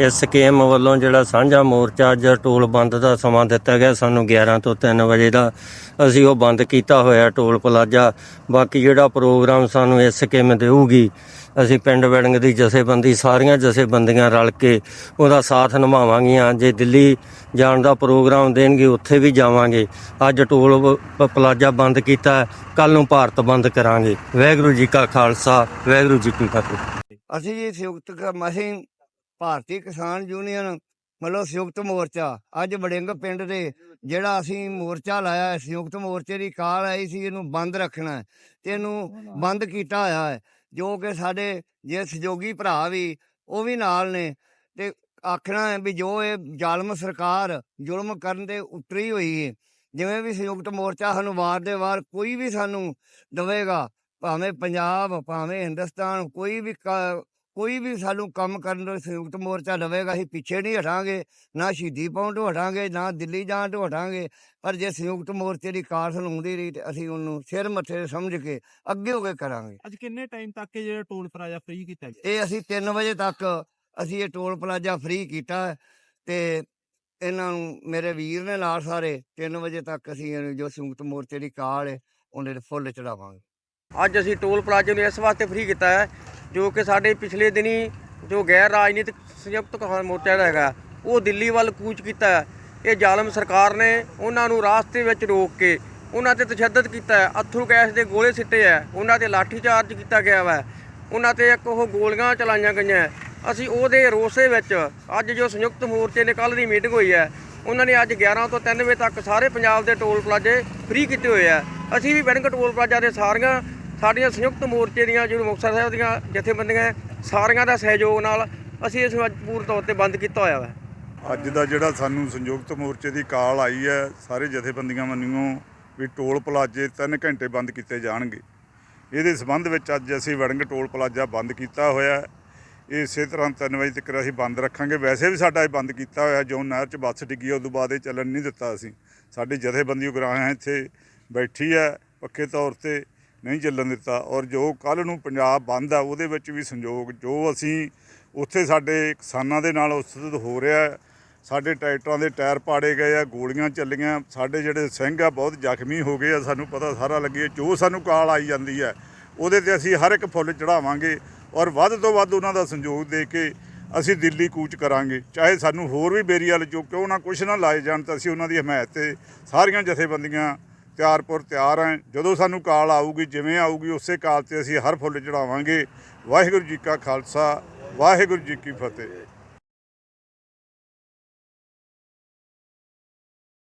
ਇਸ ਸਕੀਮ ਵੱਲੋਂ ਜਿਹੜਾ ਸਾਂਝਾ ਮੋਰਚਾ ਅੱਜ ਟੋਲ ਬੰਦ ਦਾ ਸਮਾਂ ਦਿੱਤਾ ਗਿਆ, ਸਾਨੂੰ 11 ਤੋਂ 3 ਵਜੇ ਦਾ ਅਸੀਂ ਉਹ ਬੰਦ ਕੀਤਾ ਹੋਇਆ ਟੋਲ ਪਲਾਜ਼ਾ। ਬਾਕੀ ਜਿਹੜਾ ਪ੍ਰੋਗਰਾਮ ਸਾਨੂੰ ਇਸ ਸਕੀਮ ਦੇਊਗੀ, ਅਸੀਂ ਪਿੰਡ ਵੜਿੰਗ ਦੀ ਜਥੇਬੰਦੀ, ਸਾਰੀਆਂ ਜਥੇਬੰਦੀਆਂ ਰਲ ਕੇ ਉਹਦਾ ਸਾਥ ਨਿਭਾਵਾਂਗੀਆਂ। ਜੇ ਦਿੱਲੀ ਜਾਣ ਦਾ ਪ੍ਰੋਗਰਾਮ ਦੇਣਗੇ, ਉੱਥੇ ਵੀ ਜਾਵਾਂਗੇ। ਅੱਜ ਟੋਲ ਪਲਾਜ਼ਾ ਬੰਦ ਕੀਤਾ ਕੱਲ ਨੂੰ ਭਾਰਤ ਬੰਦ ਕਰਾਂਗੇ। ਵਾਹਿਗੁਰੂ ਜੀ ਕਾ ਖਾਲਸਾ, ਵਾਹਿਗੁਰੂ ਜੀ ਕੀ ਫਤਿਹ। ਅਸੀਂ ਜੀ ਸੰਯੁਕਤ ਕ- ਅਸੀਂ ਭਾਰਤੀ ਕਿਸਾਨ ਯੂਨੀਅਨ ਮਤਲਬ ਸੰਯੁਕਤ ਮੋਰਚਾ ਅੱਜ ਵੜਿੰਗ ਪਿੰਡ ਦੇ ਜਿਹੜਾ ਅਸੀਂ ਮੋਰਚਾ ਲਾਇਆ ਹੈ, ਸੰਯੁਕਤ ਮੋਰਚੇ ਦੀ ਕਾਲ ਆਈ ਸੀ ਇਹਨੂੰ ਬੰਦ ਰੱਖਣਾ ਹੈ ਤੇ ਇਹਨੂੰ ਬੰਦ ਕੀਤਾ ਹੋਇਆ ਹੈ ਜੋ ਕਿ ਸਾਡੇ ਜੇ ਸਹਿਯੋਗੀ ਭਰਾ ਵੀ ਉਹ ਵੀ ਨਾਲ ਨੇ ਤੇ ਆਖਣਾ ਹੈ ਵੀ ਜੋ ਇਹ ਜ਼ਾਲਮ ਸਰਕਾਰ ਜ਼ੁਲਮ ਕਰਨ ਤੇ ਉਤਰੀ ਹੋਈ ਹੈ ਜਿਵੇਂ ਵੀ ਸੰਯੁਕਤ ਮੋਰਚਾ ਸਾਨੂੰ ਵਾਰ ਦੇ ਵਾਰ ਕੋਈ ਵੀ ਸਾਨੂੰ ਦਵੇਗਾ ਭਾਵੇਂ ਪੰਜਾਬ ਭਾਵੇਂ ਹਿੰਦੁਸਤਾਨ ਕੋਈ ਵੀ ਕ- ਕੋਈ ਵੀ ਸਾਨੂੰ ਕੰਮ ਕਰਨ ਨੂੰ ਸੰਯੁਕਤ ਮੋਰਚਾ ਲਵੇਗਾ ਅਸੀਂ ਪਿੱਛੇ ਨਹੀਂ ਹਟਾਂਗੇ ਨਾ ਸ਼ਹੀਦੀ ਪਾਉਣ ਤੋਂ ਹਟਾਂਗੇ ਨਾ ਦਿੱਲੀ ਜਾਣ ਤੋਂ ਹਟਾਂਗੇ। ਪਰ ਜੇ ਸੰਯੁਕਤ ਮੋਰਚੇ ਦੀ ਕਾਰ ਸਾਨੂੰ ਆਉਂਦੀ ਰਹੀ ਤੇ ਅਸੀਂ ਉਹਨੂੰ ਸਿਰ ਮੱਥੇ ਸਮਝ ਕੇ ਅੱਗੇ ਹੋ ਕੇ ਕਰਾਂਗੇ। ਅੱਜ ਕਿੰਨੇ ਟਾਈਮ ਤੱਕ ਇਹ ਜਿਹੜਾ ਟੋਲ ਪਲਾਜ਼ਾ ਫ੍ਰੀ ਕੀਤਾ ਗਿਆ? ਇਹ ਅਸੀਂ 3 ਵਜੇ ਤੱਕ ਅਸੀਂ ਇਹ ਟੋਲ ਪਲਾਜ਼ਾ ਫ੍ਰੀ ਕੀਤਾ ਤੇ ਇਹਨਾਂ ਨੂੰ ਮੇਰੇ ਵੀਰ ਨੇ ਨਾਲ ਸਾਰੇ 3 ਵਜੇ ਤੱਕ ਅਸੀਂ ਇਹਨੂੰ ਜੋ ਸੰਯੁਕਤ ਮੋਰਚੇ ਦੀ ਕਾਲ ਹੈ ਉਹਨੇ ਫੁੱਲ ਚੜਾਵਾਂਗੇ ਅੱਜ ਅਸੀਂ ਟੋਲ ਪਲਾਜ਼ੇ ਨੂੰ ਇਸ ਵਾਸਤੇ ਫ੍ਰੀ ਕੀਤਾ ਹੈ ਜੋ ਕਿ ਸਾਡੇ ਪਿਛਲੇ ਦਿਨੀ ਜੋ ਗੈਰ ਰਾਜਨੀਤਿਕ ਸੰਯੁਕਤ ਕਿਸਾਨ ਮੋਰਚਾ ਜਿਹੜਾ ਹੈਗਾ, ਉਹ ਦਿੱਲੀ ਵੱਲ ਕੂਚ ਕੀਤਾ ਹੈ। ਇਹ ਜ਼ਾਲਮ ਸਰਕਾਰ ਨੇ ਉਹਨਾਂ ਨੂੰ ਰਾਸਤੇ ਵਿੱਚ ਰੋਕ ਕੇ ਉਹਨਾਂ ਤੇ ਤਸ਼ੱਦਦ ਕੀਤਾ ਹੈ। ਅਥਰੂ ਗੈਸ ਦੇ ਗੋਲੇ ਸਿੱਟੇ ਹੈ। ਉਹਨਾਂ ਤੇ ਲਾਠੀ ਚਾਰਜ ਕੀਤਾ ਗਿਆ ਵਾ। ਉਹਨਾਂ ਤੇ ਇੱਕ ਉਹ ਗੋਲੀਆਂ ਚਲਾਈਆਂ ਗਈਆਂ ਅਸੀਂ ਉਹਦੇ ਰੋਸੇ ਵਿੱਚ ਅੱਜ ਜੋ ਸੰਯੁਕਤ ਮੋਰਚੇ ਨੇ ਕੱਲ ਦੀ ਮੀਟਿੰਗ ਹੋਈ ਹੈ, ਉਹਨਾਂ ਨੇ ਅੱਜ 11 ਤੋਂ 3 ਵਜੇ ਤੱਕ ਸਾਰੇ ਪੰਜਾਬ ਦੇ ਟੋਲ ਪਲਾਜ਼ੇ ਫ੍ਰੀ ਕੀਤੇ ਹੋਏ ਆ ਅਸੀਂ ਵੀ ਬੈਂਕ ਟੋਲ ਪਲਾਜ਼ਾ ਦੇ ਸਾਰੀਆਂ ਸਾਡੀਆਂ ਸੰਯੁਕਤ ਮੋਰਚੇ ਦੀਆਂ ਜਿਹੜੇ ਮੁਕਤਸਰ ਸਾਹਿਬ ਦੀਆਂ ਜਥੇਬੰਦੀਆਂ ਹੈ, ਸਾਰੀਆਂ ਦਾ ਸਹਿਯੋਗ ਨਾਲ ਅਸੀਂ ਇਸ ਨੂੰ ਅੱਜ ਪੂਰ ਤੌਰ ਤੇ ਬੰਦ ਕੀਤਾ ਹੋਇਆ ਵਾ। ਅੱਜ ਦਾ ਜਿਹੜਾ ਸਾਨੂੰ ਸੰਯੁਕਤ ਮੋਰਚੇ ਦੀ ਕਾਲ ਆਈ ਹੈ ਸਾਰੇ ਜਥੇਬੰਦੀਆਂ ਮੰਨਿਓ ਵੀ ਟੋਲ ਪਲਾਜ਼ੇ 3 ਘੰਟੇ ਬੰਦ ਕੀਤੇ ਜਾਣਗੇ। ਇਹਦੇ ਸਬੰਧ ਵਿੱਚ ਅੱਜ ਅਸੀਂ ਵੜਿੰਗ ਟੋਲ ਪਲਾਜ਼ਾ ਬੰਦ ਕੀਤਾ ਹੋਇਆ ਇਹ ਇਸੇ ਤਰ੍ਹਾਂ 3 ਵਜੇ ਤੱਕ ਅਸੀਂ ਬੰਦ ਰੱਖਾਂਗੇ। ਵੈਸੇ ਵੀ ਸਾਡਾ ਇਹ ਬੰਦ ਕੀਤਾ ਹੋਇਆ ਜੋ ਨਹਿਰ 'ਚ ਬੱਸ ਡਿੱਗੀ ਉਸ ਤੋਂ ਬਾਅਦ ਇਹ ਚੱਲਣ ਨਹੀਂ ਦਿੱਤਾ ਅਸੀਂ। ਸਾਡੀ ਜਥੇਬੰਦੀ ਉਗਰਾਹਾਂ ਇੱਥੇ ਬੈਠੀ ਹੈ ਪੱਕੇ ਤੌਰ ਤੇ ਨਹੀਂ ਚੱਲਣ ਦਿੱਤਾ ਔਰ ਜੋ ਕੱਲ ਨੂੰ ਪੰਜਾਬ ਬੰਦ ਆ, ਉਹਦੇ ਵਿੱਚ ਵੀ ਸੰਯੋਗ, ਜੋ ਅਸੀਂ ਉੱਥੇ ਸਾਡੇ ਕਿਸਾਨਾਂ ਦੇ ਨਾਲ ਉਸਤਤ ਹੋ ਰਿਹਾ ਸਾਡੇ ਟਰੈਕਟਰਾਂ ਦੇ ਟਾਇਰ ਪਾੜੇ ਗਏ ਆ, ਗੋਲੀਆਂ ਚੱਲੀਆਂ, ਸਾਡੇ ਜਿਹੜੇ ਸਿੰਘ ਆ, ਬਹੁਤ ਜ਼ਖਮੀ ਹੋ ਗਏ ਆ, ਸਾਨੂੰ ਪਤਾ ਸਾਰਾ ਲੱਗੇ, ਜੋ ਸਾਨੂੰ ਕਾਲ ਆਈ ਜਾਂਦੀ ਹੈ, ਉਹਦੇ ਤੇ ਅਸੀਂ ਹਰ ਇੱਕ ਫੁੱਲ ਚੜਾਵਾਂਗੇ ਔਰ ਵੱਧ ਤੋਂ ਵੱਧ ਉਹਨਾਂ ਦਾ ਸੰਯੋਗ ਦੇ ਕੇ ਅਸੀਂ ਦਿੱਲੀ ਕੂਚ ਕਰਾਂਗੇ, ਚਾਹੇ ਸਾਨੂੰ ਹੋਰ ਵੀ ਬੇਰੀਅਲ ਜੋ ਕਿਉਂ ਨਾ ਕੁਛ ਨਾ ਲਾਏ ਜਾਣ, ਤਾਂ ਅਸੀਂ ਉਹਨਾਂ ਦੀ ਹਮਾਇਤ ਤੇ ਸਾਰੀਆਂ ਜਥੇਬੰਦੀਆਂ ਤਿਆਰਪੁਰ ਤਿਆਰ ਹੈ। ਜਦੋਂ ਸਾਨੂੰ ਕਾਲ ਆਊਗੀ, ਜਿਵੇਂ ਆਊਗੀ, ਉਸੇ ਕਾਲ ਤੇ ਅਸੀਂ ਹਰ ਫੁੱਲ ਚੜਾਵਾਂਗੇ ਵਾਹਿਗੁਰੂ ਜੀ ਕਾ ਖਾਲਸਾ, ਵਾਹਿਗੁਰੂ ਜੀ ਕੀ ਫਤਿਹ।